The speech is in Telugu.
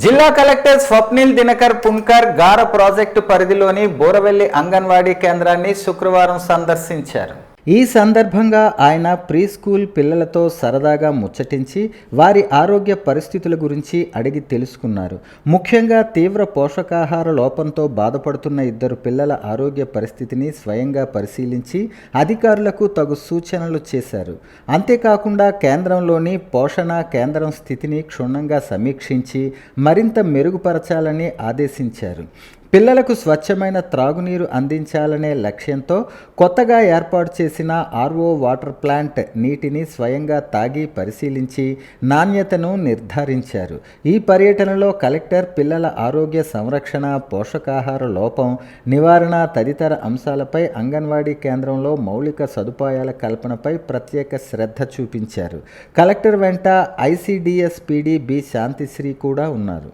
జిల్లా కలెక్టర్ స్వప్నిల్ దినకర్ పున్కర్ గార ప్రాజెక్టు పరిధిలోని బోరవెల్లి అంగన్వాడీ కేంద్రాన్ని శుక్రవారం సందర్శించారు. ఈ సందర్భంగా ఆయన ప్రీ స్కూల్ పిల్లలతో సరదాగా ముచ్చటించి వారి ఆరోగ్య పరిస్థితుల గురించి అడిగి తెలుసుకున్నారు. ముఖ్యంగా తీవ్ర పోషకాహార లోపంతో బాధపడుతున్న ఇద్దరు పిల్లల ఆరోగ్య పరిస్థితిని స్వయంగా పరిశీలించి అధికారులకు తగు సూచనలు చేశారు. అంతేకాకుండా కేంద్రంలోని పోషణ కేంద్రం స్థితిని క్షుణ్ణంగా సమీక్షించి మరింత మెరుగుపరచాలని ఆదేశించారు. పిల్లలకు స్వచ్ఛమైన త్రాగునీరు అందించాలనే లక్ష్యంతో కొత్తగా ఏర్పాటు చేసిన ఆర్ఓ వాటర్ ప్లాంట్ నీటిని స్వయంగా తాగి పరిశీలించి నాణ్యతను నిర్ధారించారు. ఈ పర్యటనలో కలెక్టర్ పిల్లల ఆరోగ్య సంరక్షణ పోషకాహార లోపం నివారణ తదితర అంశాలపై అంగన్వాడీ కేంద్రంలో మౌలిక సదుపాయాల కల్పనపై ప్రత్యేక శ్రద్ధ చూపించారు. కలెక్టర్ వెంట ఐసీడిఎస్ పీడీ బి శాంతిశ్రీ కూడా ఉన్నారు.